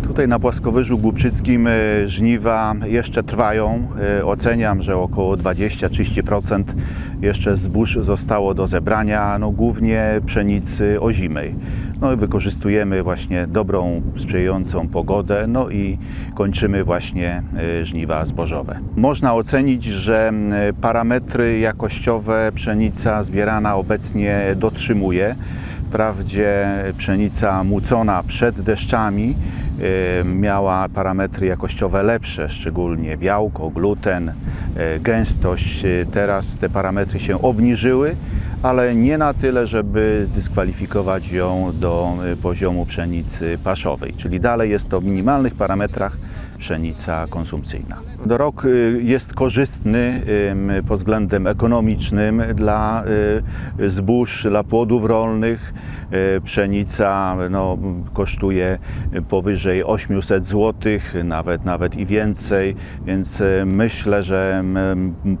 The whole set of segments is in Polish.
Tutaj na Płaskowyżu Głubczyckim e, żniwa jeszcze trwają. E, Oceniam, że około 20-30% jeszcze zbóż zostało do zebrania, no głównie pszenicy ozimej. No i wykorzystujemy właśnie dobrą, sprzyjającą pogodę, no i kończymy właśnie e, żniwa zbożowe. Można ocenić, że parametry jakościowe pszenica zbierana obecnie dotrzymuje. Wprawdzie pszenica mucona przed deszczami e, miała parametry jakościowe lepsze, szczególnie białko, gluten, e, gęstość. E, Teraz te parametry się obniżyły, ale nie na tyle, żeby dyskwalifikować ją do e, poziomu pszenicy paszowej, czyli dalej jest to w minimalnych parametrach pszenica konsumpcyjna. Rok y, jest korzystny pod względem ekonomicznym dla y, zbóż, dla płodów rolnych. Y, Pszenica no, kosztuje powyżej 800 zł, nawet, nawet i więcej, więc y, myślę, że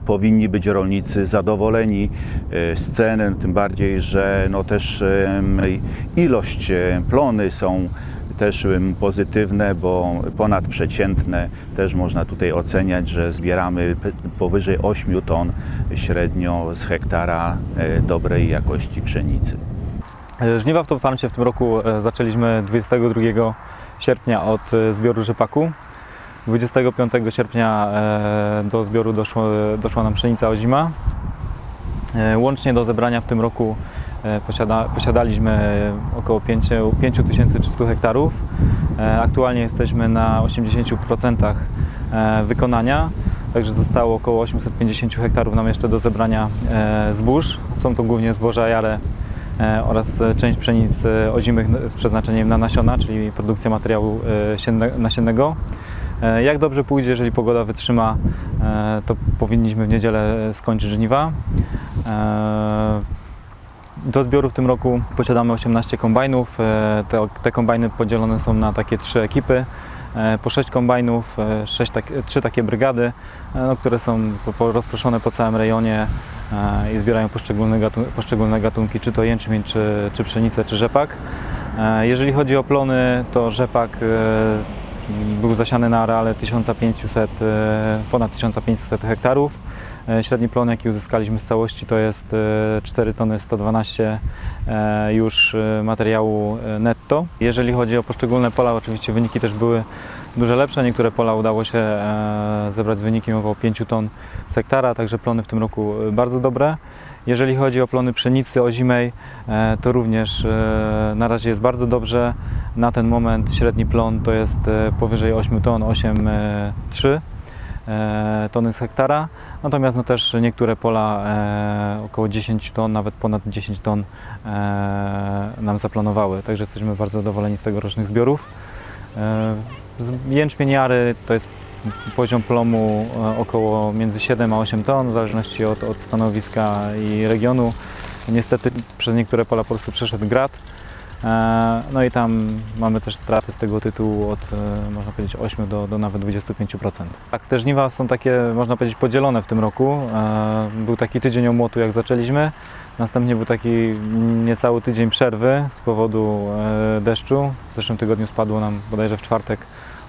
powinni być rolnicy zadowoleni y, z cen, tym bardziej, że no, też ilość y, plony są też pozytywne, bo ponadprzeciętne. Też można tutaj oceniać, że zbieramy powyżej 8 ton średnio z hektara e, dobrej jakości pszenicy. E, Żniwa w Top Farmcie w tym roku e, zaczęliśmy 22 sierpnia od e, zbioru rzepaku. 25 sierpnia e, do zbioru doszło, doszła nam pszenica ozima. E, Łącznie do zebrania w tym roku e, posiada, posiadaliśmy około 5 5300 hektarów. E, Aktualnie jesteśmy na 80% e, wykonania, także zostało około 850 hektarów nam jeszcze do zebrania e, zbóż. Są to głównie zboża jare e, oraz e, część pszenic e, ozimych z przeznaczeniem na nasiona, czyli produkcja materiału e, sienne- nasiennego. E, Jak dobrze pójdzie, jeżeli pogoda wytrzyma, e, to powinniśmy w niedzielę skończyć żniwa. E, Do zbioru w tym roku posiadamy 18 kombajnów. E, Te, te kombajny podzielone są na takie trzy ekipy. E, Po 6 kombajnów, 6 tak, 3 takie brygady, no, które są rozproszone po całym rejonie i zbierają poszczególne, gatu, poszczególne gatunki, czy to jęczmień, czy, czy pszenicę, czy rzepak. Jeżeli chodzi o plony, to rzepak był zasiany na areale 1500, e, ponad 1500 hektarów. E, Średni plon, jaki uzyskaliśmy z całości, to jest e, 4 tony 112 e, już e, materiału e, netto. Jeżeli chodzi o poszczególne pola, oczywiście wyniki też były dużo lepsze. Niektóre pola udało się e, zebrać z wynikiem około 5 ton z hektara, także plony w tym roku e, bardzo dobre. Jeżeli chodzi o plony pszenicy ozimej, e, to również e, na razie jest bardzo dobrze. Na ten moment średni plon to jest e, powyżej 8 ton, 8,3 e, tony z hektara. Natomiast no też niektóre pola e, około 10 ton, nawet ponad 10 ton e, nam zaplanowały. Także jesteśmy bardzo zadowoleni z tegorocznych zbiorów. E, Jęczmień jary to jest poziom plomu e, około między 7 a 8 ton, w zależności od, od stanowiska i regionu. Niestety przez niektóre pola po prostu przeszedł grad. E, No i tam mamy też straty z tego tytułu od, e, można powiedzieć, 8 do, do nawet 25%. Tak, te żniwa są takie, można powiedzieć, podzielone w tym roku. E, Był taki tydzień omłotu, jak zaczęliśmy. Następnie był taki niecały tydzień przerwy z powodu deszczu. W zeszłym tygodniu spadło nam bodajże w czwartek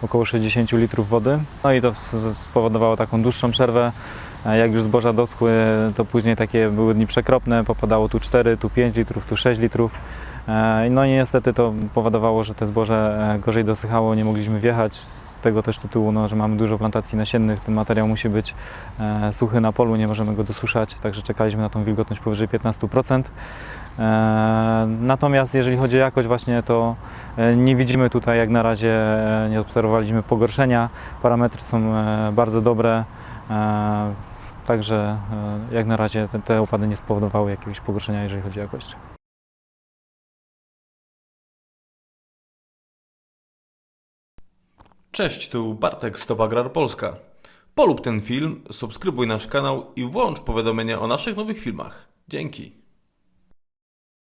około 60 litrów wody. No i to spowodowało taką dłuższą przerwę. Jak już zboża doschły, to później takie były dni przekropne, popadało tu 4, tu 5 litrów, tu 6 litrów. E, No i niestety to powodowało, że te zboże e, gorzej dosychało, nie mogliśmy wjechać. Z tego też tytułu, no, że mamy dużo plantacji nasiennych, ten materiał musi być e, suchy na polu, nie możemy go dosuszać, także czekaliśmy na tą wilgotność powyżej 15%. E, Natomiast jeżeli chodzi o jakość właśnie, to nie widzimy tutaj jak na razie, nie obserwowaliśmy pogorszenia. Parametry są bardzo dobre, także jak na razie te opady nie spowodowały jakiegoś pogorszenia, jeżeli chodzi o jakość. Cześć, tu Bartek Stop Agrar Polska. Polub ten film, subskrybuj nasz kanał i włącz powiadomienia o naszych nowych filmach. Dzięki.